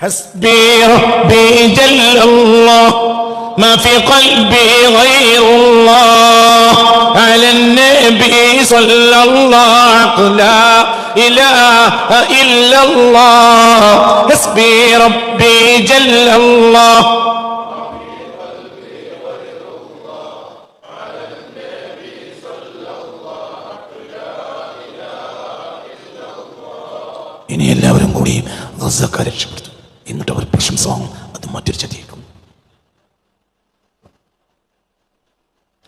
حسبي ربي جل الله ما في قلبي غير الله على النبي صلى الله لا إله إلا الله حسبي ربي جل الله ഇനി എല്ലാവരും കൂടി ഗസക്കാരെ രക്ഷപ്പെടുത്തും എന്നിട്ട് അവർ പ്രശംസ വാങ്ങും അത് മറ്റൊരു ചതിയേക്കും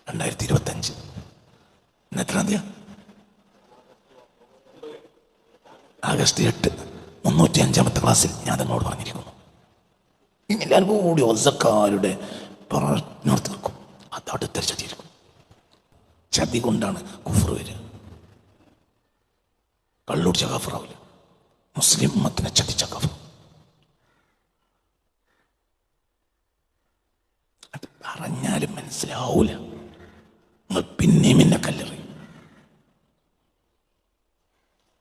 രണ്ടായിരത്തി ഇരുപത്തി അഞ്ച് ഇന്ന് എത്രാം തീയതി? ആഗസ്റ്റ് എട്ട് മുന്നൂറ്റി അഞ്ചാമത്തെ ക്ലാസ്സിൽ ഞാൻ അതങ്ങോട് പറഞ്ഞിരിക്കുന്നു. ഇനി എല്ലാവരും കൂടി ഒസക്കാരുടെ പറഞ്ഞു നിൽക്കും. അത് അടുത്തൊരു ചതിയിരിക്കും ചതി കൊണ്ടാണ് കുഫർ വരിക. കള്ളൂർ ചകാഫറാവില്ല. മുസ്ലിം മത്തിനെ ചതിച്ച കഫർ അത് പറഞ്ഞാലും മനസ്സിലാവൂല നിങ്ങൾ പിന്നെയും എന്നെ കല്ലെറി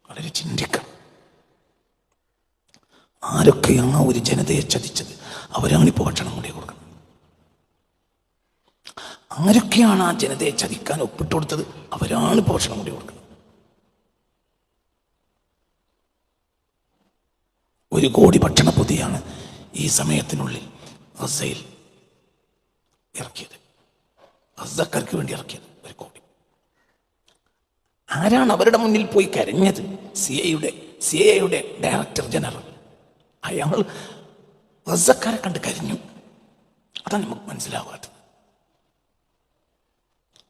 വളരെ ചിന്തിക്കണം ആരൊക്കെയാണ് ഒരു ജനതയെ ചതിച്ചത്? അവരാണിപ്പോ ഭക്ഷണം കൂടി കൊടുക്കുന്നത്. ആരൊക്കെയാണ് ആ ജനതയെ ചതിക്കാൻ ഒപ്പിട്ട് കൊടുത്തത്? അവരാണ് ഇപ്പോൾ ഭക്ഷണം കൂടി കൊടുക്കുന്നത്. ഒരു കോടി ഭക്ഷണ പൊതിയാണ് ഈ സമയത്തിനുള്ളിൽ ഗസയിൽ ഇറക്കിയത്. ഗസക്കാർക്ക് വേണ്ടി ഇറക്കിയത് ഒരു കോടി. ആരാണ് അവരുടെ മുന്നിൽ പോയി കരഞ്ഞത്? സി എയുടെ സി എയുടെ ഡയറക്ടർ ജനറൽ അയാൾ റസക്കാരെ കണ്ട് കരിഞ്ഞു. അതാണ് നമുക്ക് മനസ്സിലാവാത്തത്.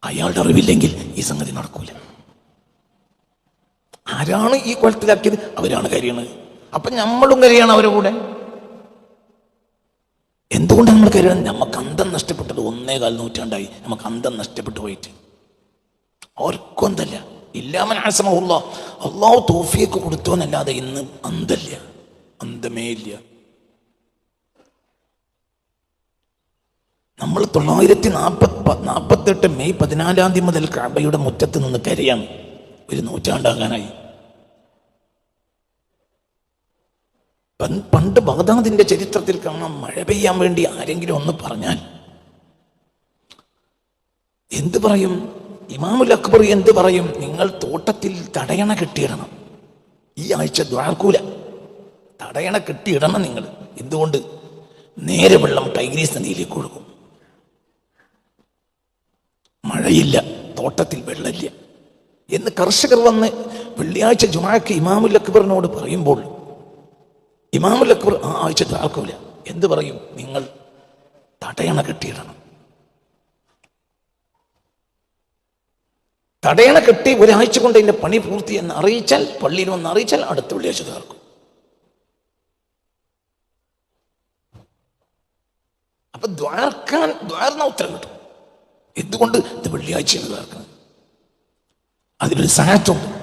അയാളുടെ അറിവില്ലെങ്കിൽ ഈ സംഗതി നടക്കൂല. ആരാണ് ഈ കുളത്തിലാക്കിയത് അവരാണ് കരയണത്. അപ്പൊ നമ്മളും കരയാണ് അവരുടെ കൂടെ. എന്തുകൊണ്ട് നമ്മൾ കരുതുന്നത് നമുക്ക് അന്തം നഷ്ടപ്പെട്ടത്? ഒന്നേ കാൽ നൂറ്റാണ്ടായി. നമുക്ക് അന്തം നഷ്ടപ്പെട്ടു പോയിട്ട്. അവർക്കും അന്തല്ല. ഇല്ലാമൻ ആസമല്ല അള്ളാഹു തോഫിയൊക്കെ കൊടുത്തു എന്നല്ലാതെ ഇന്ന് അന്തല്ല. അന്തമേ ഇല്ല. നമ്മൾ തൊള്ളായിരത്തി നാൽപ്പത്തി നാൽപ്പത്തെട്ട് മെയ് പതിനാലാം തീയതി മുതൽ കാബയുടെ മുറ്റത്ത് നിന്ന് കരയാണ് ഒരു നൂറ്റാണ്ടാകാനായി. പണ്ട് ബഗ്ദാദിന്റെ ചരിത്രത്തിൽ കാണാം മഴ പെയ്യാൻ വേണ്ടി ആരെങ്കിലും ഒന്ന് പറഞ്ഞാൽ എന്ത് പറയും? ഇമാമുൽ അക്ബർ എന്ത് പറയും? നിങ്ങൾ തോട്ടത്തിൽ തടയണ കെട്ടിയിടണം. ഈ ആഴ്ച ദ്വാർക്കൂല തടയണ കെട്ടിയിടണം നിങ്ങൾ. എന്തുകൊണ്ട്? നേരെ വെള്ളം ടൈഗ്രീസ് നദിയിലേക്ക് ഒഴുകും. മഴയില്ല. തോട്ടത്തിൽ വെള്ളമില്ല. എന്ന് കർഷകർ വന്ന് വെള്ളിയാഴ്ച ജുമാക്ക് ഇമാമുൽ അക്ബറിനോട് പറയുമ്പോൾ ഇമാമുൽ ആ ആഴ്ച താർക്കൂല എന്ത് പറയും? നിങ്ങൾ തടയണ കെട്ടിയിടണം. തടയണ കെട്ടി ഒരാഴ്ച കൊണ്ട് എന്റെ പണി പൂർത്തി എന്ന് അറിയിച്ചാൽ പള്ളിയിൽ വന്ന് അറിയിച്ചാൽ അടുത്ത വെള്ളിയാഴ്ച തീർക്കും. അപ്പൊ ദ്വാർക്കാൻ ദ്വാർന്ന ഉത്തരം കിട്ടും. എന്തുകൊണ്ട്? ഇത് വെള്ളിയാഴ്ചയാണ് തീർക്കണം അതിലൊരു സാഹത്തുണ്ട്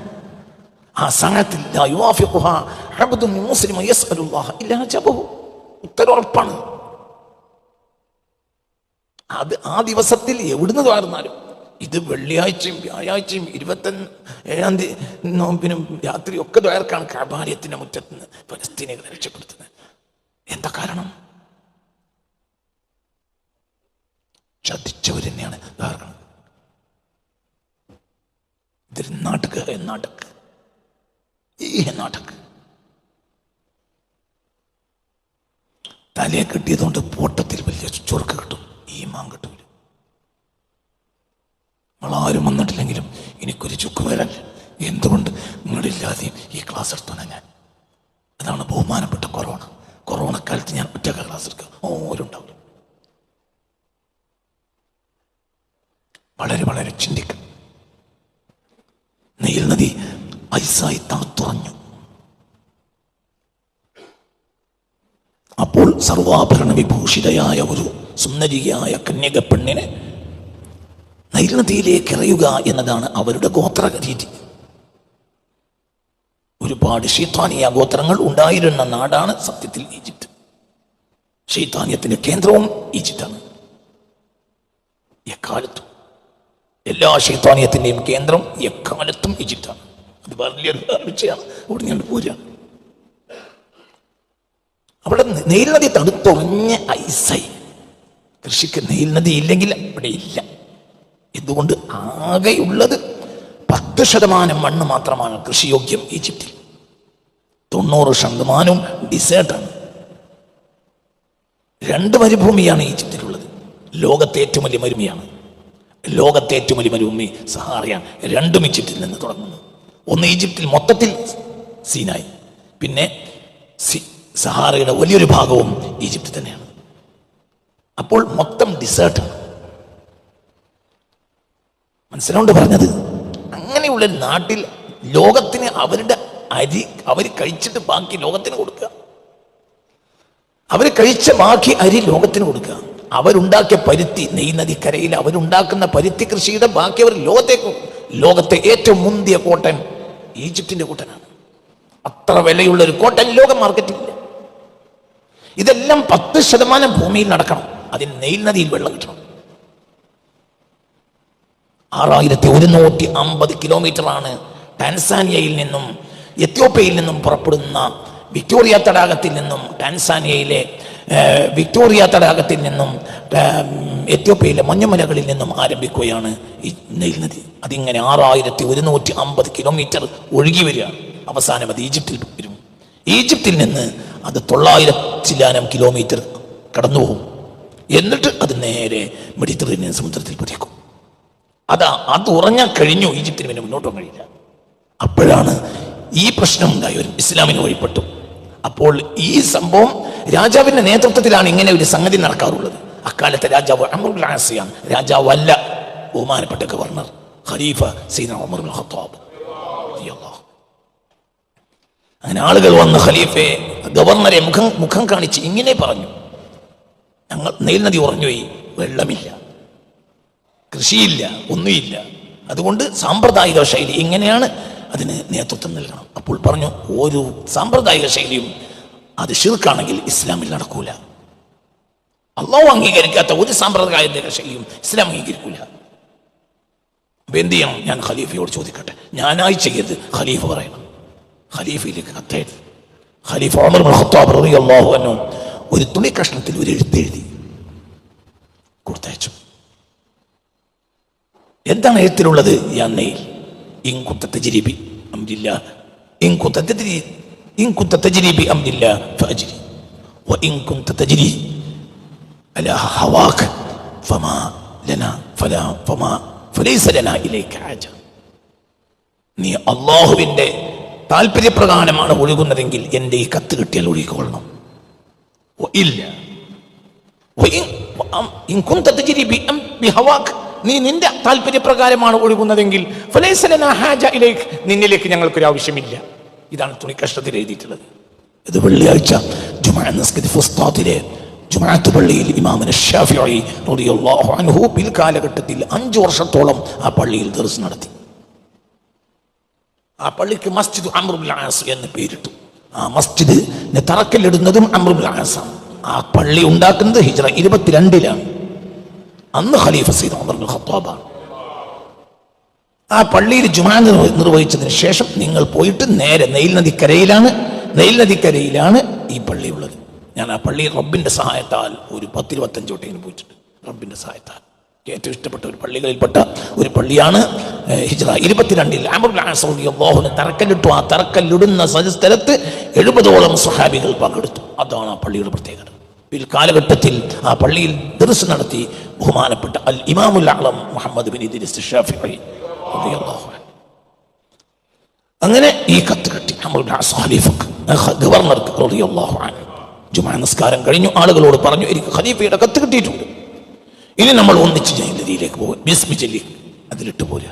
ആ സാഹത്തിൽ ഉത്തരവുറപ്പാണ് അത് ആ ദിവസത്തിൽ എവിടുന്ന് താർന്നാലും ഇത് വെള്ളിയാഴ്ചയും വ്യാഴാഴ്ചയും ഇരുപത്തി ഏഴാം തീയതി നോമ്പിനും രാത്രി ഒക്കെ ദ്വാരക്കാണ് കാബാലയത്തിന്റെ മുറ്റത്ത് നിന്ന് പലസ്തീനികളെ രക്ഷപ്പെടുത്തുന്നത്. എന്താ കാരണം? ചതിച്ചവർ തന്നെയാണ് ദ്വാർക്കുന്നത് ഇതൊരു നാടക നാടക നാടക. തലയെ കെട്ടിയതുകൊണ്ട് പോട്ടത്തിൽ വലിയ ചൊറുക്ക് കിട്ടും. ഈ മാൻ കിട്ടൂല. നമ്മളാരും വന്നിട്ടില്ലെങ്കിലും എനിക്കൊരു ചുക്ക് വരാൻ. എന്തുകൊണ്ട് നിങ്ങളില്ലാതെയും ഈ ക്ലാസ് എടുത്തോണ ഞാൻ? അതാണ് ബഹുമാനപ്പെട്ട കൊറോണ. കൊറോണ കാലത്ത് ഞാൻ ഒറ്റ ക്ലാസ് എടുക്കുക. ഓരുണ്ടാവില്ല വളരെ വളരെ ചിന്തിക്കണം നെയ്ൽ നദി ഐസായി തണുത്തുറഞ്ഞു അപ്പോൾ സർവാഭരണ വിഭൂഷിതയായ ഒരു സുന്ദരിയായ കന്യക പെണ്ണിനെ നൈൽനദിയിലേക്ക് എറിയുക എന്നതാണ് അവരുടെ ഗോത്ര രീതി ഒരുപാട് ഷീത്താനിയ ഗോത്രങ്ങൾ ഉണ്ടായിരുന്ന നാടാണ് സത്യത്തിൽ ഈജിപ്ത്. ഷീത്താനിയത്തിന്റെ കേന്ദ്രവും ഈജിപ്താണ്. എക്കാലത്തും എല്ലാ ഷീത്താനിയത്തിന്റെയും കേന്ദ്രം എക്കാലത്തും ഈജിപ്താണ്. അത് വലിയൊരു വിഷയമാണ് അവിടെ ഞാൻ പോരുകയാണ് അവിടെ നെയിൽ നദി തടുത്തുറഞ്ഞ ഐസായി. കൃഷിക്ക് നെയിൽ നദി ഇല്ലെങ്കിൽ അവിടെ ഇല്ല. എന്തുകൊണ്ട്? ആകെയുള്ളത് പത്ത് ശതമാനം മണ്ണ് മാത്രമാണ് കൃഷിയോഗ്യം ഈജിപ്തിൽ. തൊണ്ണൂറ് ശതമാനവും ഡിസേർട്ടാണ്. രണ്ട് മരുഭൂമിയാണ് ഈജിപ്തിലുള്ളത്. ലോകത്തെ ഏറ്റവും വലിയ മരുഭൂമിയാണ്. ലോകത്തെ ഏറ്റവും വലിയ മരുഭൂമി സഹാറിയാണ്. രണ്ടും ഈജിപ്തിൽ നിന്ന് തുടങ്ങുന്നു ഒന്ന് ഈജിപ്തിൽ മൊത്തത്തിൽ സീനായി. പിന്നെ സഹാറയുടെ വലിയൊരു ഭാഗവും ഈജിപ്തിൽ തന്നെയാണ്. അപ്പോൾ മൊത്തം ഡിസേർട്ടാണ് മനസ്സിലോണ്ട് പറഞ്ഞത്? അങ്ങനെയുള്ള നാട്ടിൽ ലോകത്തിന് അവരുടെ അരി അവർ കഴിച്ചിട്ട് ബാക്കി ലോകത്തിന് കൊടുക്കുക. അവർ കഴിച്ച ബാക്കി അരി ലോകത്തിന് കൊടുക്കുക. അവരുണ്ടാക്കിയ പരുത്തി നെയ് നദിക്കരയിൽ അവരുണ്ടാക്കുന്ന പരുത്തി കൃഷിയുടെ ബാക്കി അവർ ലോകത്തേക്ക് ലോകത്തെ ഏറ്റവും മുന്തിയ കോട്ടൻ ഈജിപ്തിന്റെ കൂട്ടനാണ്. അത്ര വിലയുള്ള ഒരു കോട്ടൻ ലോക മാർക്കറ്റില്ല ഇതെല്ലാം പത്ത് ശതമാനം ഭൂമിയിൽ നടക്കണം. അതിന് നെയിൽ നദിയിൽ വെള്ളം കിട്ടണം. ആറായിരത്തി ഒരുന്നൂറ്റി അമ്പത് കിലോമീറ്ററാണ് ടാൻസാനിയയിൽ നിന്നും എത്യോപ്യയിൽ നിന്നും പുറപ്പെടുന്ന വിക്ടോറിയ തടാകത്തിൽ നിന്നും ടാൻസാനിയയിലെ വിക്ടോറിയ തടാകത്തിൽ നിന്നും എത്യോപ്യയിലെ മഞ്ഞുമലകളിൽ നിന്നും ആരംഭിക്കുകയാണ് ഈ നെയിൽ നദി. അതിങ്ങനെ ആറായിരത്തി ഒരുന്നൂറ്റി അമ്പത് കിലോമീറ്റർ ഒഴുകി വരികയാണ് അവസാനം അത് ഈജിപ്തിൽ വരും. ഈജിപ്തിൽ നിന്ന് അത് തൊള്ളായിരത്തിലാനം കിലോമീറ്റർ കടന്നു പോകും. എന്നിട്ട് അത് നേരെ മെഡിറ്ററേനിയൻ സമുദ്രത്തിൽ പതിക്കും. അതാ അത് ഉറഞ്ഞാൽ കഴിഞ്ഞു. ഈജിപ്തിന് പിന്നെ മുന്നോട്ട് പോകാൻ കഴിയില്ല. അപ്പോഴാണ് ഈ പ്രശ്നം ഉണ്ടായി ഇസ്ലാമിന് വഴിപ്പെട്ടു. അപ്പോൾ ഈ സംഭവം രാജാവിന്റെ നേതൃത്വത്തിലാണ് ഇങ്ങനെ ഒരു സംഗതി നടക്കാറുള്ളത്. അക്കാലത്തെ രാജാവ് അമറുൽ രാജാവ് അല്ല ബഹുമാനപ്പെട്ട ഗവർണർ ഖലീഫ സീന ഉമർ ഖത്താബ്. അങ്ങനെ ആളുകൾ വന്ന് ഖലീഫയെ ഗവർണറെ മുഖം മുഖം കാണിച്ച് ഇങ്ങനെ പറഞ്ഞു. ഞങ്ങൾ നെയിൽ നദി ഉറഞ്ഞുപോയി വെള്ളമില്ല. കൃഷിയില്ല. ഒന്നുമില്ല. അതുകൊണ്ട് സാമ്പ്രദായിക ശൈലി ഇങ്ങനെയാണ് അതിന് നേതൃത്വം നൽകണം. അപ്പോൾ പറഞ്ഞു ഒരു സാമ്പ്രദായിക ശൈലിയും അത് ഷിർക്കാണെങ്കിൽ ഇസ്ലാമിൽ നടക്കൂല. അള്ളാഹു അംഗീകരിക്കാത്ത ഒരു സാമ്പ്രദായിക ശൈലിയും ഇസ്ലാം അംഗീകരിക്കൂല. അപ്പൊ എന്ത് ചെയ്യണം? ഞാൻ ഖലീഫയോട് ചോദിക്കട്ടെ. ഞാനായി ചെയ്യരുത് ഖലീഫ് പറയണം. ഖലീഫയിലേക്ക് കത്തെഴുതി ഖലീഫ് ഇബ്നുൽ ഖത്താബ് റളിയല്ലാഹു അൻഹു ഒരു തുണി കഷ്ണത്തിൽ ഒരു എഴുത്തെഴുതി കൊടുത്തയച്ചു. എന്താണ് എഴുത്തിലുള്ളത്? യാന്നയിൽ ഇൻകുത്ത തജ്രീബി അംരില്ല ഇൻകുത്ത തജ്രി ഇൻകുത്ത തജ്രീബി അംരില്ല ഫഅജ്രി وإن كنت تجري على هواك فما لنا فلا فما فليس لنا إليك حاجة നീ അള്ളാഹുവിൻ്റെ താല്പര്യപ്രകാരമാണ് ഒഴുകുന്നതെങ്കിൽ എൻ്റെ ഈ കത്ത് കിട്ടിയാൽ ഒഴുകിക്കൊള്ളണം ഓ, ഇല്ല وإن- إن كنت تجري بأم- بهواك നീ നിന്റെ താല്പര്യപ്രകാരമാണ് ഒഴുകുന്നതെങ്കിൽ فليس لنا حاجة إليك നിന്നിലേക്ക് ഞങ്ങൾക്കൊരു ആവശ്യമില്ല ഇതാണ് തുണിക്കഷ്ണത്തിൽ എഴുതിയിട്ടുള്ളത്. ഇത് വെള്ളിയാഴ്ച ജുമാ നിസ്കരി ഫുസ്താത്തിലെ ജുമാഅത്ത് പള്ളിയിൽ ഇമാമിന് ഷാഫിഅലി റളിയല്ലാഹു അൻഹു പിൽക്കാലഘട്ടത്തിൽ അഞ്ച് വർഷത്തോളം ആ പള്ളിയിൽ ദർസ് നടത്തി. ആ പള്ളിക്ക് മസ്ജിദ് അമ്രുൽ ആസ് എന്ന് പേരിട്ടു. ആ മസ്ജിദ് തറക്കല്ലിടുന്നതും അമ്രുൽ ആസാണ് ആ പള്ളി ഉണ്ടാക്കുന്നത് ഹിജ്റ ഇരുപത്തിരണ്ടിലാണ്. അന്ന് ഖലീഫ സീദ് ബിൻ ഖത്താബാണ്. ആ പള്ളിയിൽ ജുമാ നിർവ- നിർവഹിച്ചതിന് ശേഷം നിങ്ങൾ പോയിട്ട് നേരെ നെയിൽ നദിക്കരയിലാണ്. നെയിൽ നദിക്കരയിലാണ് ഈ പള്ളി ഉള്ളത്. ഞാൻ ആ പള്ളി റബ്ബിന്റെ സഹായത്താൽ ഒരു പത്തിരുപത്തഞ്ച് വട്ടം പോയിട്ടുണ്ട്. റബ്ബിന്റെ സഹായത്താൽ. ഏറ്റവും ഇഷ്ടപ്പെട്ട ഒരു പള്ളികളിൽപ്പെട്ട ഒരു പള്ളിയാണ് ഹിജ്റ. ഇരുപത്തിരണ്ടിൽ അമറുല്ലാഹുന് തറക്കല്ലിട്ടു. ആ തറക്കല്ലിടുന്ന സ്ഥലത്ത് എഴുപതോളം സുഹാബികൾ പങ്കെടുത്തു. അതാണ് ആ പള്ളിയുടെ പ്രത്യേകത. പിൽക്കാലഘട്ടത്തിൽ ആ പള്ളിയിൽ ദർസ് നടത്തി ബഹുമാനപ്പെട്ട അൽ ഇമാമുൽ മുഹമ്മദ് ബിൻ ഇദ്രിസ് ഷാഫി. അങ്ങനെ ഈ കത്ത് കിട്ടി ഗവർണർക്ക് ജുമാ നിസ്കാരം കഴിഞ്ഞു. ആളുകളോട് പറഞ്ഞു എനിക്ക് ഖലീഫയുടെ കത്ത് കിട്ടിയിട്ടുണ്ട്. ഇനി നമ്മൾ ഒന്നിച്ച് ജൈനതിയിലേക്ക് പോകും ബിസ്മി ചൊല്ലി അതിലിട്ട് പോരുക.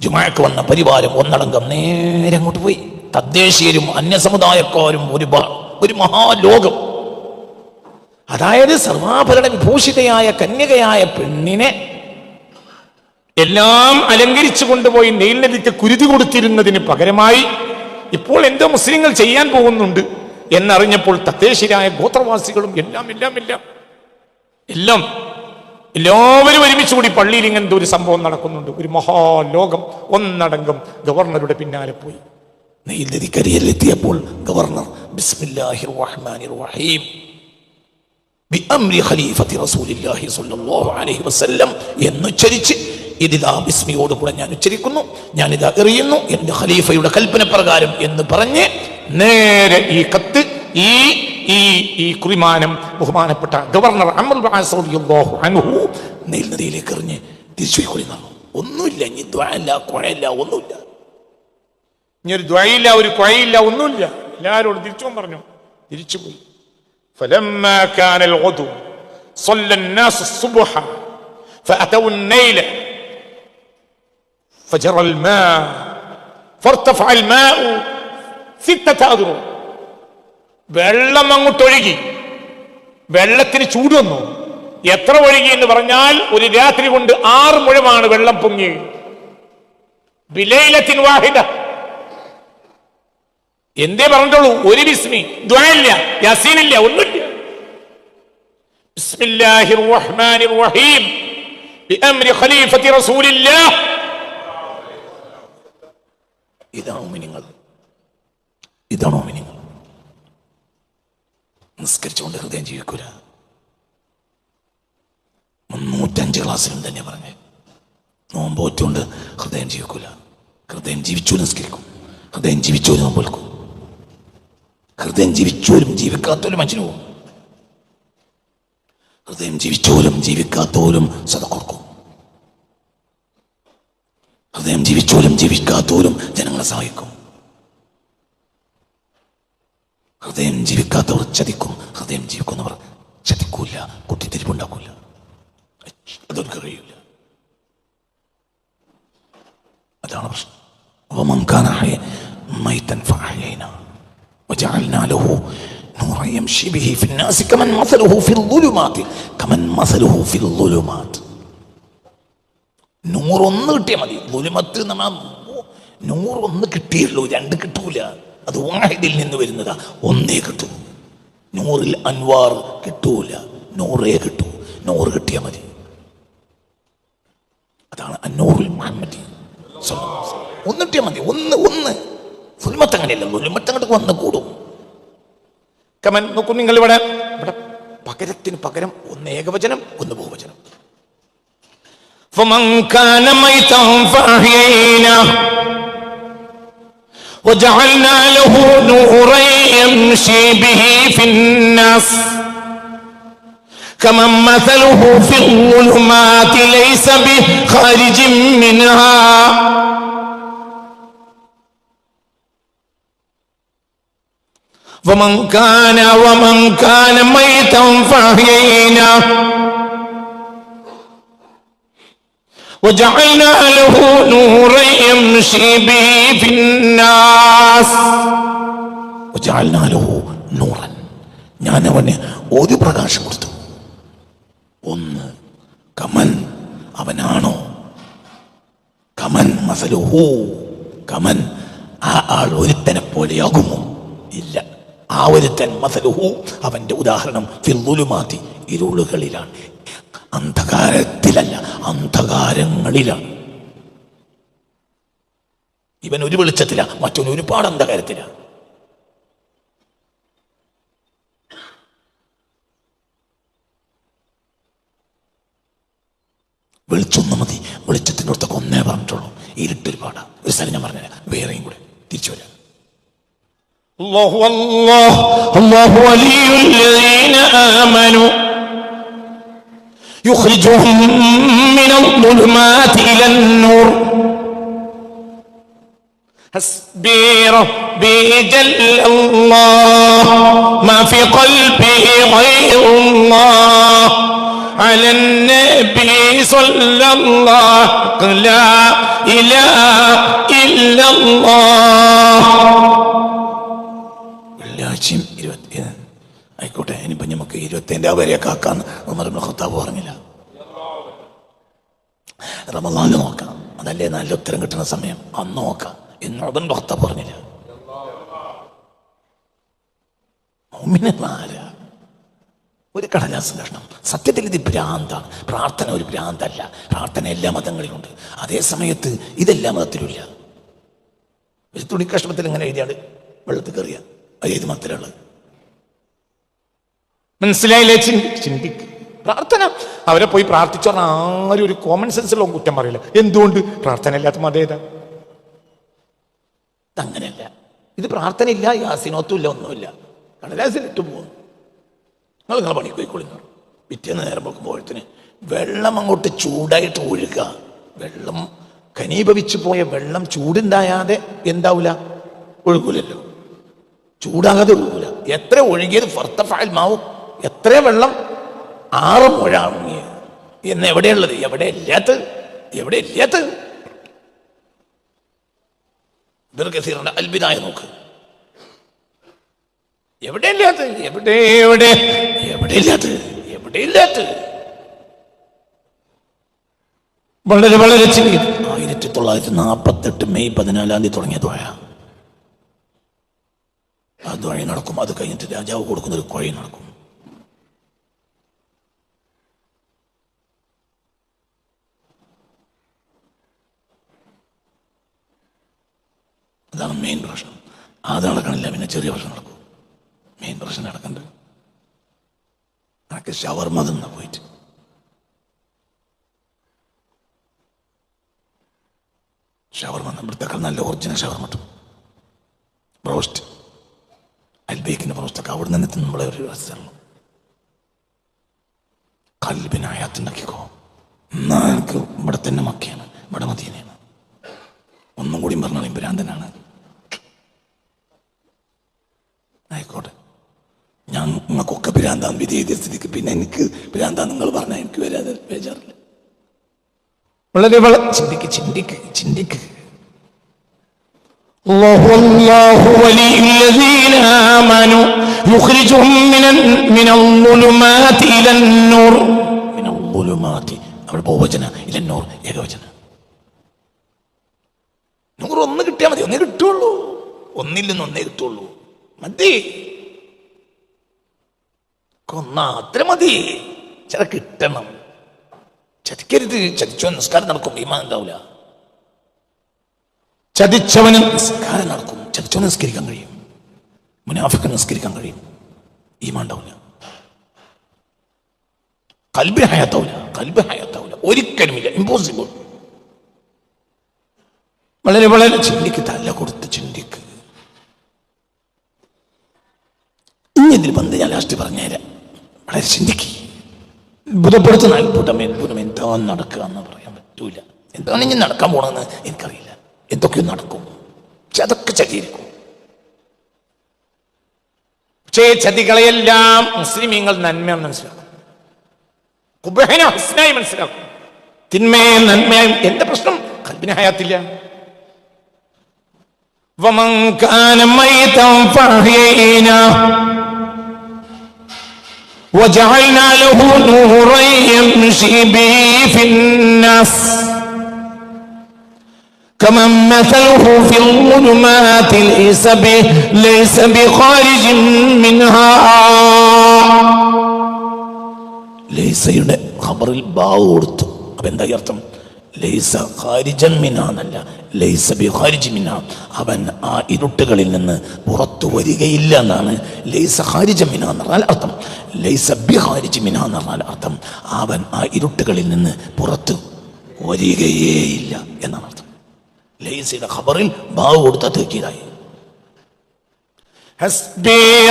ജുമാക്ക് വന്ന പരിവാരം ഒന്നടങ്കം നേരെ അങ്ങോട്ട് പോയി. തദ്ദേശീയരും അന്യ സമുദായക്കാരും ഒരു ഒരു മഹാലോകം. അതായത് സർവാഭരണ വിഭൂഷിതയായ കന്യകയായ പെണ്ണിനെ എല്ലാം അലങ്കരിച്ചു കൊണ്ടുപോയി നദിക്ക് കുരുതി കൊടുത്തിരുന്നതിന് പകരമായി ഇപ്പോൾ എന്തോ മുസ്ലിങ്ങൾ ചെയ്യാൻ പോകുന്നുണ്ട് എന്നറിഞ്ഞപ്പോൾ തദ്ദേശീയരായ ഗോത്രവാസികളും എല്ലാം എല്ലാം എല്ലാം എല്ലാം എല്ലാവരും ഒരുമിച്ച് കൂടി പള്ളിയിൽ ഇങ്ങനത്തെ ഒരു സംഭവം നടക്കുന്നുണ്ട്. ഒരു മഹാലോകം ഒന്നടങ്കം ഗവർണറുടെ പിന്നാലെ പോയി. നെയ്ൽ നദിക്കരിയിലെത്തിയപ്പോൾ ഗവർണർ ബിസ്മില്ലാഹിർ റഹ്മാനിർ റഹീം ബിഅംരി ഖലീഫത്തി സ്വല്ലല്ലാഹു അലൈഹി വസല്ലം എന്നുച്ചരിച്ച് ഇതിതാ ബിസ്മിയോട് കൂടെ ഞാൻ ഉച്ചരിക്കുന്നു ഞാനിതാ എറിയുന്നു എൻ്റെ ഖലീഫയുടെ കൽപ്പന പ്രകാരം എന്ന് പറഞ്ഞ് നേരെ ഈ കത്ത് ഈ ഈ ഈ കുറിമാനം ബഹുമാനപ്പെട്ട ഗവർണർ അമർ റളിയല്ലാഹു അൻഹു നീൽനദിയിലേക്ക് എറിഞ്ഞ് തിരിച്ചു പോയി നടന്നു ഒന്നുമില്ല ഇനി ദ്വാല്ല കുഴയില്ല ഒന്നുമില്ല ഇനി ഒരു ദ്വയില്ല ഒരു കുഴയില്ല ഒന്നുമില്ല എല്ലാവരോടും തിരിച്ചു പറഞ്ഞു തിരിച്ചുപോയി فلما كان الغدو صلى الناس الصبح فأتوا النيل فجرى الماء فارتفع الماء ستة أذرع വെള്ളം അങ്ങോട്ട് ഒഴുകി വെള്ളത്തിന് ചൂട് വന്നു എത്ര ഒഴുകി എന്ന് പറഞ്ഞാൽ ഒരു രാത്രി കൊണ്ട് ആറ് മുഴമാണ് വെള്ളം പൊങ്ങി ബിലൈലത്തിൻ വാഹിദ എന്തേ പറഞ്ഞോളൂ ഒരു ബിസ്മി ദ്വായില്ല യാസീനില്ല ഒന്നുമില്ല ബിസ്മില്ലാഹിർ റഹ്മാനിർ റഹീം ബിഅംരി ഖലീഫത്തി റസൂലില്ലാഹ് ഇതാണോ മിനിങ്ങൾ ഇതാണോ മിനിങ്ങൾ നിസ്കരിച്ചുകൊണ്ട് ഹൃദയം ജീവിക്കൂല. മുന്നൂറ്റഞ്ച് ക്ലാസ്സിലും തന്നെ പറഞ്ഞ് നോമ്പോറ്റുകൊണ്ട് ഹൃദയം ജീവിക്കൂല. ഹൃദയം ജീവിച്ചു നിസ്കരിക്കും. ഹൃദയം ജീവിച്ചു നോമ്പെടുക്കും ഹൃദയം ജീവിച്ചോലും ജീവിക്കാത്തോലും മനുഷ്യന് പോകും ഹൃദയം ജീവിച്ചോലും ജീവിക്കാത്തോലും സദ കൊടുക്കും. ഹൃദയം ജീവിച്ചോലും ജീവിക്കാത്തോലും ജനങ്ങളെ സഹായിക്കും ഹൃദയം ജീവിക്കാത്തവർ ചതിക്കും ഹൃദയം ജീവിക്കുന്നവർ ചതിക്കൂല കുട്ടിത്തിരിപ്പുണ്ടാക്കൂല അതൊരു കഴിയൂല അതാണ് പ്രശ്നം ومن كان حي- ميتا فأحيينا وجعلنا له نورا يمشي به في الناس كمن مثله في الظلمات كمن مثله في الظلمات നൂറൊന്ന് കിട്ടിയാൽ മതി. ദുലിമത്ത് നമ്മ നൂറൊന്ന് കിട്ടിയുള്ളൂ രണ്ട് കിട്ടൂല. അത് വാഹിദിൽ നിന്ന് വരുന്നതാ. ഒന്നേ കിട്ടൂ. നൂറിൽ അൻവാർ കിട്ടൂല. നൂറേ കിട്ടൂ. നൂറ് കിട്ടിയാൽ മതി. അതാണ് അന്നൂറിൽ മുഹമ്മദി. ഒന്ന് കിട്ടിയാൽ മതി. ഒന്ന് ഒന്ന്. ദുലിമത്ത് അങ്ങനെയല്ല. ദുലിമത്ത് അങ്ങോട്ട് വന്ന് കൂടും. കമൻ നോക്കൂ നിങ്ങൾ ഇവിടെ ഇവിടെ പകരത്തിന് പകരം ഒന്ന് ഏകവചനം ഒന്ന് ബഹുവചനം. فمن كان ميتا فأحييناه وجعلنا له نورا يمشي به في الناس. كمن مثله في الظلمات ليس بخارج منها. ومن كان ومن كان ميتا فأحييناه وجعلنا له نورا يمشي به في الناس وجعلنا له നൂറൻ ഞാൻ അവന് ഒരു പ്രകാശം കൊടുത്തു ഒന്ന് കമൻ അവനാണോ കമൻ മസലുഹു കമൻ ആ ആൾ ഒരുത്തനെ പോലെയാകുമോ ഇല്ല ആ ഒരുത്തൻ മസലുഹു അവന്റെ ഉദാഹരണം ഫില്ലുലുമാതി ഇരുളുകളിലാണ് അന്ധകാരത്തിലല്ല അന്ധകാരങ്ങളിലാണ് ഇവൻ ഒരു വെളിച്ചത്തില മറ്റൊരു ഒരുപാട് അന്ധകാരത്തില വെളിച്ചൊന്നു മതി വെളിച്ചത്തിനടുത്തൊക്കെ ഒന്നേ പറഞ്ഞിട്ടുള്ളൂ ഇരുട്ടൊരുപാടാ ഒരു സ്ഥലം ഞാൻ പറഞ്ഞുതരാം വേറെയും കൂടെ തിരിച്ചു വരാം الله الله الله ولي الذين آمنوا يخرجهم من الظلمات إلى النور حسبي ربي جل الله ما في قلبي غير الله على النبي صلى الله لا إله إلا الله വെള്ളിയാഴ്ചയും ഇരുപത്തി ആയിക്കോട്ടെ ഇനിയിപ്പോ നമുക്ക് ഇരുപത്തിന്റെ അവരെ കാക്കാന്ന് ഉമർ ഇബ്നു ഖത്താബ് പറഞ്ഞില്ല. റമദാനിൽ നോക്കാം അതല്ലേ നല്ല ഉത്തരം കിട്ടുന്ന സമയം. അന്ന് നോക്കാം. എന്ന് ഉമർ ഇബ്നു ഖത്താബ് പറഞ്ഞില്ല? ഒരു കടലാസ് കഷ്ണം. സത്യത്തിൽ ഇത് ഭ്രാന്താണ്. പ്രാർത്ഥന ഒരു ഭ്രാന്തല്ല. പ്രാർത്ഥന എല്ലാ മതങ്ങളിലുണ്ട്. അതേ സമയത്ത് ഇതെല്ലാ മതത്തിലുമില്ല. ഒരു തുണി കഷ്ണത്തിൽ ഇങ്ങനെ എഴുതിയാണ് വെള്ളത്തിൽ കയറിയ. ഏത് മത്തിലുള്ളത് മനസ്സിലായില്ലേ ചിന്തി. ചിന്തിക്ക് പ്രാർത്ഥന. അവരെ പോയി പ്രാർത്ഥിച്ചു പറഞ്ഞാൽ ആരും ഒരു കോമൺ സെൻസിലുള്ള കുറ്റം പറയില്ല. എന്തുകൊണ്ട്? പ്രാർത്ഥന ഇല്ലാത്ത മതം ഏതാ? അങ്ങനെയല്ല. ഇത് പ്രാർത്ഥന ഇല്ല യാസിനോത്തും ഇല്ല ഒന്നുമില്ല. കടലാസിലിട്ട് പോകുന്നു നിങ്ങൾ നിങ്ങളെ പണി പോയിക്കൊള്ളുന്നു പിറ്റേന്ന് നേരം നോക്കുമ്പോഴത്തിന് വെള്ളം അങ്ങോട്ട് ചൂടായിട്ട് ഒഴുക വെള്ളം ഖനീഭവിച്ചു പോയ വെള്ളം ചൂടുണ്ടായാതെ എന്താവൂല? ഒഴുകൂലല്ലോ. ചൂടാകാതെ ഒഴുകൂല. എത്ര ഒഴുകിയത് ഫർത്തഫാൽ മാവും എത്ര വെള്ളം ആറ് മുഴ ഇറങ്ങിയത് എന്ന് എവിടെയുള്ളത്? എവിടെ ഇല്ലാത്തത് എവിടെ ഇല്ലാത്തത് ബിർഗസീറിന്റെ അത്ഭുതമായ നോക്ക്. എവിടെ ഇല്ലാത്തത് എവിടെ എവിടെ എവിടെ ഇല്ലാത്തത് എവിടെ ഇല്ലാത്തത് വളരെ വളരെ ചെറിയ ആയിരത്തി തൊള്ളായിരത്തി നാൽപ്പത്തെട്ട് മെയ് പതിനാലാം തീയതി തുടങ്ങിയ ദ്വഴ ആ ദ്വഴ നടക്കും. അത് കഴിഞ്ഞിട്ട് രാജാവ് കൊടുക്കുന്ന ഒരു കുഴയും നടക്കും അതാണ് മെയിൻ പ്രശ്നം. അത് നടക്കണില്ല. പിന്നെ ചെറിയ പ്രശ്നം നടക്കും. മെയിൻ പ്രശ്നം നടക്കണ്ട്. എനിക്ക് ഷവർമ പോയിട്ട്. ഷവർമ ഇവിടുത്തെ നല്ല ഒറിജിനൽ ഷവർമ ബ്രോസ്റ്റ് അൽബേക്കിന്റെ ബ്രോസ്റ്റൊക്കെ അവിടെ നിന്ന് തിന്നുമ്പോഴേ ഒരു രസമുള്ളൂ കൽബിനായത്തുണ്ടാക്കിക്കോ എന്നാ എനിക്ക് ഇവിടെ തന്നെ മക്കയാണ്. ഇവിടെ മതിയനെയാണ് ഒന്നും കൂടി പറഞ്ഞാൽ ഭ്രാന്തനാണ് ആയിക്കോട്ടെ ഞാൻ നിങ്ങൾക്കൊക്കെ ഭ്രാന്താന്ന് വിധി എഴുതിയ സ്ഥിതിക്ക് പിന്നെ എനിക്ക് ഭ്രാന്താന്ന് നിങ്ങൾ പറഞ്ഞാൽ എനിക്ക് വരാതെ ബേജാറില്ല വളരെ വളരെ ചിന്തിക്ക് ചിന്തിക്ക് ചിന്തിക്ക് الله الله ولي الذين آمنوا يخرجهم من ال- من الظلمات إلى النور പിന്നെ ഉലുമാറ്റി അവിടെ ബഹുവചന ഇല്ല നൂർ ഏകവചന നൂറ് ഒന്ന് കിട്ടിയാൽ മതി ഒന്നേ കിട്ടുള്ളൂ ഒന്നിൽ നിന്ന് ഒന്നേ കിട്ടുള്ളൂ മതി. കൊന്ന അത്ര മതി. ചില കിട്ടണം. ചതിക്കരുത്. ചതിച്ചോ നിസ്കാരം നടക്കും. ഈമാൻ ഉണ്ടാവില്ല ചതിച്ചവന് നിസ്കാരം നടക്കും. ചതിച്ചോ നിസ്കരിക്കാൻ കഴിയും. മുനാഫിക്ക് നിസ്കരിക്കാൻ കഴിയും. ഈമാൻ ഉണ്ടാവില്ല കൽബി ഹയാത്താവില്ല കൽബി ഹയാത്താവില്ല ഒരിക്കലുമില്ല. ഇമ്പോസിബിൾ വളരെ വളരെ ചിന്തിക്ക് തല്ല കൊടുത്ത് ചിന്തിക്ക് ഇനി ഇതിൽ പന്ത് ഞാൻ ലാസ്റ്റ് പറഞ്ഞുതരാം വളരെ ചിന്തിക്ക് അത്ഭുതപ്പെടുത്തുന്ന അത്ഭുതം അത്ഭുതം എന്താ നടക്കുക എന്ന് പറയാൻ പറ്റൂല എന്താണ് ഇനി നടക്കാൻ പോണെന്ന് എനിക്കറിയില്ല എന്തൊക്കെയോ നടക്കും പക്ഷെ അതൊക്കെ ചതിയിരിക്കും പക്ഷേ ചതികളെല്ലാം മുസ്ലിമീങ്ങൾ നന്മയാണ് മനസ്സിലാക്കും കുബഹന ഹസ്നായി മനസ്സിലാക്കും തിന്മയെ നന്മയായും എന്താ പ്രശ്നം കൽബിന് ഹയാത്തില്ല ومن كان ميتا فأحييناه وجعلنا له نورا يمشي به في الناس كمن مثله في الظلمات ليس به ليس بخارج منها ലൈസയുടെ ഖബറിൽ ബാവ് കൊടുത്തു അപ്പൊ എന്താ ഈ അർത്ഥം ലൈസ ഖാരിജൻ മിന എന്നല്ല ലൈസ അവൻ ആ ഇരുട്ടുകളിൽ നിന്ന് പുറത്തു വരികയില്ല എന്നാണ് ലൈസ ഹാരിജമിന എന്ന് പറഞ്ഞാൽ അർത്ഥം. ലൈസ ബിഹാരിജിമിന എന്ന് പറഞ്ഞാൽ അർത്ഥം അവൻ ആ ഇരുട്ടുകളിൽ നിന്ന് പുറത്തു വരികയേയില്ല എന്നാണ് അർത്ഥം. ലൈസയുടെ ഖബറിൽ ബാവ് കൊടുത്ത തീർക്കിയതായി ഹസ്ബി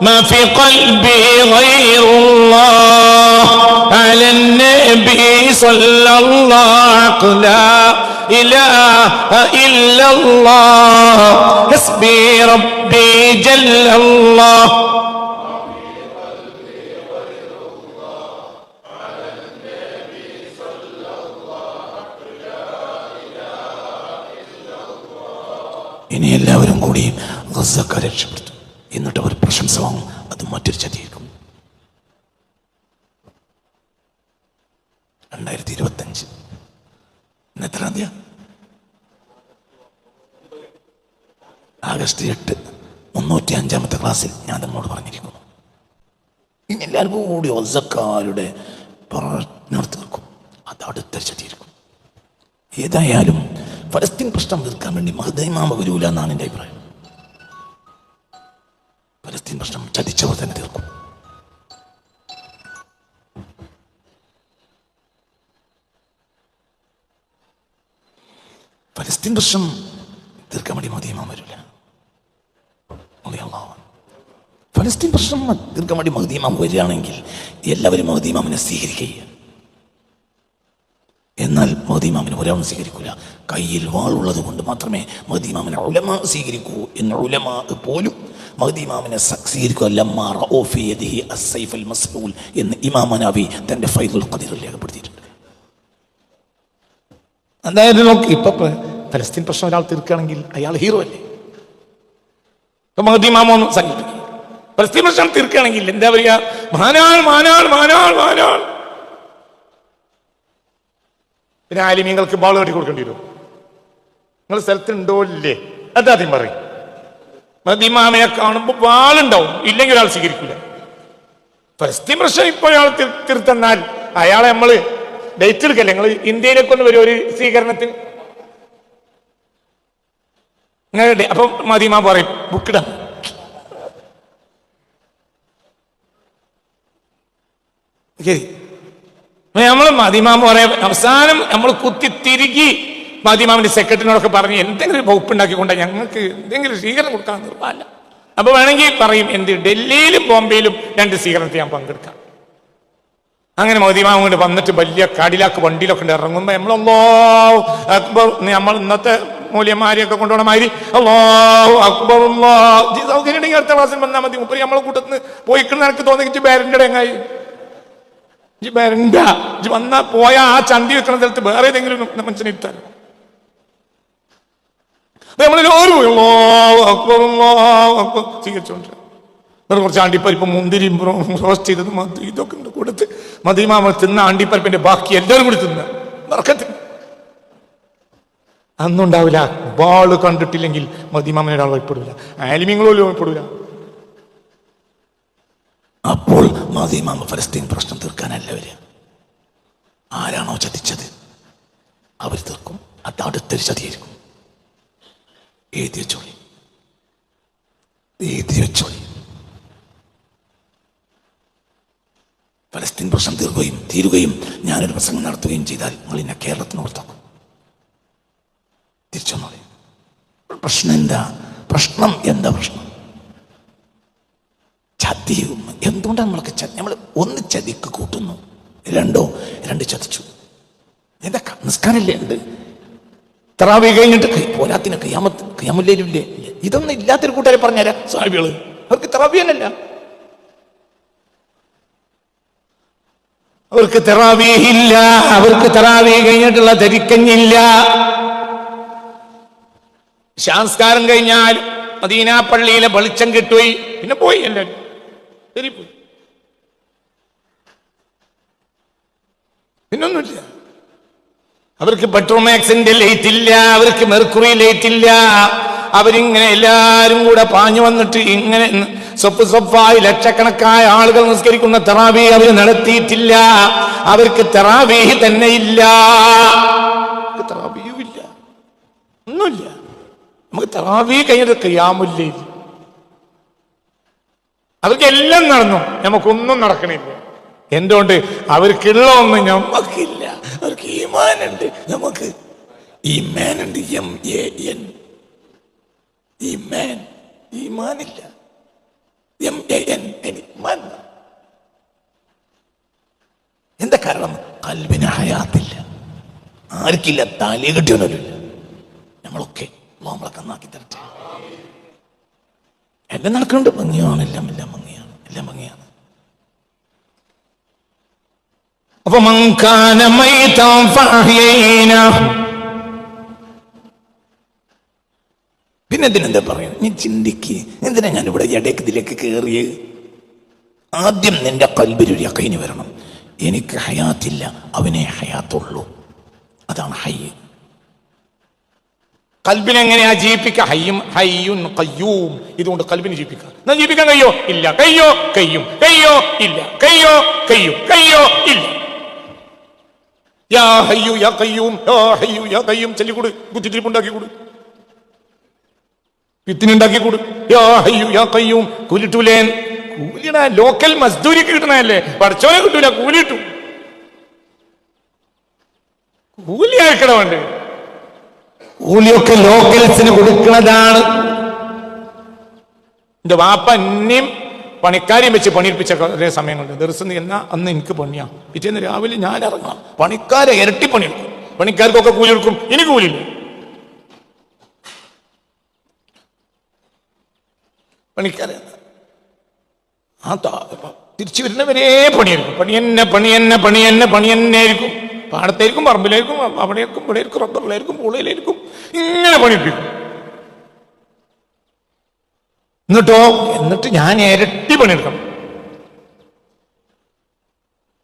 ما في قلبي غير الله على النبي صلى الله لا إله إلا الله حسبي ربي جل الله ഇനി എല്ലാവരും കൂടി ഗസക്കാരെ രക്ഷപ്പെടുത്തും എന്നിട്ട് അവർ പ്രശംസ വാങ്ങും അത് മറ്റൊരു ചതിയേക്കും. രണ്ടായിരത്തി ഇരുപത്തഞ്ച് എത്രാം തീയതി? ആഗസ്റ്റ് എട്ട് മുന്നൂറ്റി അഞ്ചാമത്തെ ക്ലാസ്സിൽ ഞാൻ നമ്മോട് പറഞ്ഞിരിക്കുന്നു. ഇനി എല്ലാവർക്കും കൂടി ഒസക്കാരുടെ പ്രവർത്തനം തീർക്കും. അത് അടുത്ത ചതിയിരിക്കും ഏതായാലും ഫലസ്തീൻ പ്രശ്നം തീർക്കാൻ വേണ്ടി മഹദൈമാമ ഗുരുവില്ല എന്നാണ് എന്റെ അഭിപ്രായം. ഫലസ്തീൻ പ്രശ്നം തീർക്കാൻ വേണ്ടി മഹദൈമാമ ഇമാം വരില്ല. ഫലസ്തീൻ പ്രശ്നം തീർക്കാൻ വേണ്ടി മഹദീമാം വരികയാണെങ്കിൽ എല്ലാവരും മഹദീമാമിനെ സ്വീകരിക്കുക. എന്നാൽ മഹദീമാമിനെ ഒരാളും സ്വീകരിക്കില്ല കയ്യിൽ വാളുള്ളത് കൊണ്ട് മാത്രമേ മഹദീമാമിനെ ഉലമ സ്വീകരിക്കൂ എന്ന ഉലമ പോലും മഹദീമാമിനെ ഇമാമിനെ അസ്സൈഫ് എന്ന് ഇമാം മനാവി തന്റെ ഫൈദുൽ ഖദീറിൽ രേഖപ്പെടുത്തിയിട്ടുണ്ട്. എന്തായാലും നോക്കി ഇപ്പൊ ഫലസ്തീൻ പ്രശ്നം ഒരാൾ തീർക്കുകയാണെങ്കിൽ അയാൾ ഹീറോ അല്ലേ? മഹദി സങ്കല്പിക്കും ഫലസ്തീൻ പ്രശ്നം തീർക്കുകയാണെങ്കിൽ എന്താ പറയുക? മാനാൾ മാനാൾ മാനാൾ മാനാൾ പിന്നെ ആലിമീങ്ങൾക്ക് ബാൾ കെട്ടി കൊടുക്കേണ്ടി വരും. നിങ്ങൾ സ്ഥലത്തുണ്ടോ ഇല്ലേ? അതാദ്യം പറയും. മദിമാമയെ കാണുമ്പോൾ വാളുണ്ടാവും ഇല്ലെങ്കിൽ ഒരാൾ സ്വീകരിക്കില്ല. ഫലസ്തീൻ പ്രശ്നം ഇപ്പൊ തീർ- തീർത്തെന്നാൽ അയാളെ നമ്മൾ ഡേറ്റ് എടുക്കല്ലേ? നിങ്ങൾ ഇന്ത്യയിലേക്ക് ഒന്ന് വരും. ഒരു സ്വീകരണത്തിന് അങ്ങനെ അപ്പൊ മതിമാ പറയും. ബുക്കിടാം ശരി. നമ്മൾ മദിമാമ പറയാം അവസാനം നമ്മൾ കുത്തി തിരികി മതിമാമിന്റെ സെക്രട്ടറിനോടൊക്കെ പറഞ്ഞ് എന്തെങ്കിലും വകുപ്പ് ഉണ്ടാക്കിക്കൊണ്ട ഞങ്ങൾക്ക് എന്തെങ്കിലും സ്വീകരണം കൊടുക്കാൻ നിർവാല്ല അപ്പൊ വേണമെങ്കിൽ പറയും എന്ത് ഡൽഹിയിലും ബോംബെയിലും രണ്ട് സ്വീകരണത്തിൽ ഞാൻ പങ്കെടുക്കാം. അങ്ങനെ മദിമാം കൊണ്ട് വന്നിട്ട് വലിയ കാടിലാക്ക് വണ്ടിയിലൊക്കെ ഉണ്ട് ഇറങ്ങുമ്പോ നമ്മളല്ലോ അക്ബർ നമ്മൾ ഇന്നത്തെ മൂല്യന്മാരെയൊക്കെ കൊണ്ടുപോകണ. അള്ളാഹു അക്ബർ അല്ലാഹ്. സൗകര്യം ഉണ്ടെങ്കിൽ അടുത്ത ക്ലാസ്സിൽ വന്നാൽ മതി. മുപ്പത് നമ്മളെ കൂട്ടത്തിന് പോയിക്കുന്ന എനിക്ക് തോന്നി ബാരന്റെ എങ്ങായി. ഇജ്ജ് വരണ്ട ഇജ്ജ് വന്നാ പോയ ആ ചന്തി വെക്കുന്ന സ്ഥലത്ത് വേറെ ഏതെങ്കിലും ഒരു മനുഷ്യനെ അല്ലാഹു അക്ബർ, അല്ലാഹു അക്ബർ. സ്വീകരിച്ചോണ്ട് എന്നിട്ട് കുറച്ച് ആണ്ടിപ്പരിപ്പ് മുന്തിരി റോസ്റ്റ് ചെയ്തത് മതി. ഇതൊക്കെ കൊടുത്ത് മതിമാമ തിന്ന ആണ്ടിപ്പരിപ്പിന്റെ ബാക്കി എല്ലാവരും കൂടി തിന്ന. മറക്കത്തില്ല. അന്നുണ്ടാവില്ല. ബാൾ കണ്ടിട്ടില്ലെങ്കിൽ മതിമാമനെ ഒരാൾ ഭയപ്പെടില്ല ആലിമിങ്ങളോലും ഭയപ്പെടില്ല അപ്പോൾ മദീമാമ ഫലസ്തീൻ പ്രശ്നം തീർക്കാനല്ല വരിക. ആരാണോ ചതിച്ചത്? അവർ തീർക്കും. അത് അടുത്തൊരു ചതിയായിരിക്കും. എഴുതി ചോളി എഴുതി ചോളി ഫലസ്തീൻ പ്രശ്നം തീർക്കുകയും തീരുകയും ഞാനൊരു പ്രസംഗം നടത്തുകയും ചെയ്താൽ നിങ്ങൾ എന്നെ കേരളത്തിന് പ്രശ്നം എന്താ? പ്രശ്നം എന്താ പ്രശ്നം? ചതിയും എന്തുകൊണ്ടാണ് നമ്മളൊക്കെ നമ്മൾ ഒന്ന് ചതിക്ക് കൂട്ടുന്നു. രണ്ടോ? രണ്ട് ചതിച്ചു. എന്താ നിസ്കാരം നിസ്കാരമില്ലേ? ഉണ്ട്. തറാവി കഴിഞ്ഞിട്ട് പോരാത്തിന് കയ്യാമത്ത് കയ്യാമില്ലേ ഇതൊന്നും ഇല്ലാത്തൊരു കൂട്ടുകാരെ പറഞ്ഞാരാ സാഹിബികൾ അവർക്ക് തറാവിയല്ല അവർക്ക് തെറാവിയില്ല അവർക്ക് തെറാവി കഴിഞ്ഞിട്ടുള്ള ധരിക്കഞ്ഞില്ല. ശാസ്കാരം കഴിഞ്ഞാൽ മദീന പള്ളിയിലെ വെളിച്ചം കിട്ടുകയും പിന്നെ പോയി എല്ലാവരും ശരി പോയി പിന്നൊന്നുമില്ല. അവർക്ക് പെട്രോമാക്സിന്റെ ലൈറ്റ് ഇല്ല അവർക്ക് മെർക്കുറി ലൈറ്റ് ഇല്ല. അവരിങ്ങനെ എല്ലാരും കൂടെ പാഞ്ഞു വന്നിട്ട് ഇങ്ങനെ സ്വപ്പ് സ്വപ്പായി ലക്ഷക്കണക്കായ ആളുകൾ നിസ്കരിക്കുന്ന തെറാവി അവർ നടത്തിയിട്ടില്ല. അവർക്ക് തെറാവി തന്നെ ഇല്ല. ഇല്ല. ഒന്നുമില്ല. നമുക്ക് തെറാവി കഴിഞ്ഞിട്ട് കയ്യാമില്ലേ അവർക്ക് എല്ലാം നടന്നു. നമുക്കൊന്നും നടക്കണില്ല. എന്തുകൊണ്ട്? അവർക്കുള്ള ഒന്നും ഞമ്മക്കില്ല. അവർക്ക് ഈമാനുണ്ട്. നമുക്ക് ഈമാനുണ്ട്. M A N. ഈമാൻ. ഈമാനില്ല. M A N. ഈമാൻ എന്താ കാരണം? കൽവിന് ഹയാത്തില്ല. ആർക്കില്ല താലി കിട്ടിയൊന്നുമില്ല നമ്മളൊക്കെ നമ്മളെ കന്നാക്കി തരട്ടെ. എല്ലാം നടക്കുന്നുണ്ട് ഭംഗിയാണ്. എല്ലാം എല്ലാം ഭംഗിയാണ്. എല്ലാം ഭംഗിയാണ്. അപ്പൊ മങ്കാന പിന്നെ എന്തിനെന്താ പറയാ നീ ചിന്തിക്ക്. എന്തിനാ ഞാൻ ഇവിടെ ഇടയ്ക്ക് ഇതിലേക്ക് കയറിയ ആദ്യം നിന്റെ കൽബിലൊരു യക്കൈന് വരണം. എനിക്ക് ഹയാത്തില്ല. അവനെ ഹയാത്തുള്ളൂ. അതാണ് ഹൈ. കൽബിനെ എങ്ങനെയാ ജീവിപ്പിക്കുക ഹയ്യും ഹയ്യും കയ്യൂം ഇതുകൊണ്ട് കൽബിനെ ജീവിപ്പിക്കുക എന്നാ ജീവിക്കാൻ കഴിയോ? ഇല്ല. കയ്യോ കയ്യും കയ്യോ ഇല്ല. കയ്യോ കയ്യും കയ്യോ ഇല്ല. യാ ഹയ്യു യാ കയ്യൂം യാ ഹയ്യു യാ കയ്യൂം ചൊല്ലിക്കൂട് കുത്തിത്തിരിപ്പുണ്ടാക്കി കൂട്. പിത്തിനുണ്ടാക്കി കൂട്. യാ ഹയ്യു യാ കയ്യൂം കൂലിട്ടൂലേ കൂലിടാ ലോക്കൽ മസ്ദൂരിക്ക് കിട്ടണല്ലേ പഠിച്ചോനെ കിട്ടൂല. കൂലിട്ടു. കൂലി ആക്കണ വേണ്ടേ. കൂലിയൊക്കെ ലോക്കൽസിന് കൊടുക്കുന്നതാണ് എന്റെ വാപ്പ എന്നെയും പണിക്കാരെയും വെച്ച് പണിയെടുപ്പിച്ച കുറേ സമയങ്ങളുണ്ട്. ദിവസം എന്നാ അന്ന് എനിക്ക് പണിയാ. പിറ്റേന്ന് രാവിലെ ഞാൻ ഇറങ്ങാം. പണിക്കാരെ ഇരട്ടി പണിയെടുക്കും. പണിക്കാർക്കൊക്കെ കൂലി കൊടുക്കും. ഇനി കൂലിയില്ല. പണിക്കാരെ ആ തിരിച്ചു വരുന്നവരേ പണിയെടുക്കും. പണി എന്നെ പണി എന്നെ പണി എന്നെ പണി എന്നെ ആയിരിക്കും. പാടത്തായിരിക്കും പറമ്പിലേക്കും അവിടേക്കും ഇവിടേക്കും റബ്ബറിലേക്കും പൂളയിലേക്കും ഇങ്ങനെ പണിയെടുക്കും. എന്നിട്ടോ എന്നിട്ട് ഞാൻ ഇരട്ടി പണിയെടുക്കണം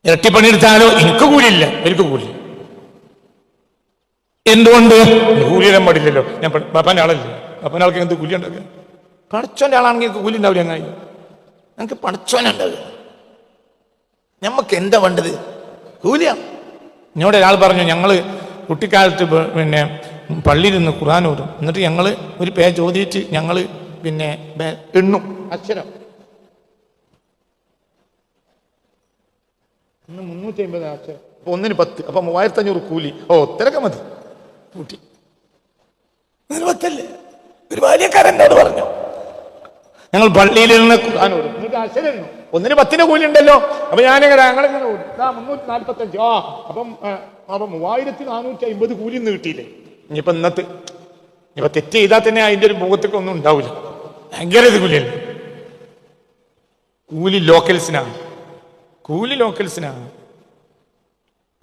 ഇരട്ടി പണിയെടുത്താലോ എനിക്ക് കൂലിയില്ല എനിക്ക് കൂലി എന്തുകൊണ്ട്? കൂലിയിടാൻ പാടില്ലല്ലോ. ഞാൻ പ- ബാപ്പാന്റെ ആളല്ലേ? ബാപ്പാന്റെ ആൾക്ക് എന്ത് കൂലി ഉണ്ടാക്കുക? പടച്ചോന്റെ ആളാണെങ്കിൽ എനിക്ക് കൂലി ഉണ്ടാവില്ല ഞങ്ങൾ ഞങ്ങൾക്ക് പടച്ചോനുണ്ടാവുക ഞമ്മക്ക് എന്താ വേണ്ടത്? കൂലിയാണ് എന്നോട് ഒരാൾ പറഞ്ഞു ഞങ്ങൾ കുട്ടിക്കാലത്ത് പിന്നെ പള്ളിയിൽ നിന്ന് ഖുർആൻ ഓടും എന്നിട്ട് ഞങ്ങൾ ഒരു പേ ഓതിയിട്ട് ഞങ്ങൾ പിന്നെ എണ്ണും അക്ഷരം. ഇന്ന് മുന്നൂറ്റി അമ്പത് അക്ഷരം. അപ്പൊ ഒന്നിന് പത്ത് അപ്പൊ മൂവായിരത്തി അഞ്ഞൂറ് കൂലി. ഓ തിരക്ക മതി. കൂട്ടി. പത്തല്ലേ ഒരു ഭാര്യക്കാരനോട് പറഞ്ഞു ഞങ്ങൾ പള്ളിയിൽ നിന്ന് ഖുർആൻ ഓടും എന്നിട്ട് അക്ഷരം എണ്ണും. ഒന്നിന് പത്തിന് കൂലി ഉണ്ടല്ലോ അപ്പൊ ഞാനിങ്ങനെ ഞങ്ങളിങ്ങനെ മുന്നൂറ്റി നാൽപ്പത്തി അഞ്ച് ആ അപ്പം അപ്പം മൂവായിരത്തി നാനൂറ്റി അമ്പത് കൂലി ഇന്ന് കിട്ടിയില്ലേ? ഇനിയിപ്പോ ഇന്നത്തെ ഇനിയിപ്പോ തെറ്റ് ചെയ്താൽ തന്നെ അതിന്റെ ഒരു മുഖത്തൊക്കെ ഒന്നും ഉണ്ടാവില്ല. ഭയങ്കര ഇത് കൂലിയല്ലേ? കൂലി ലോക്കൽസിനാണ് കൂലി ലോക്കൽസിനാണ്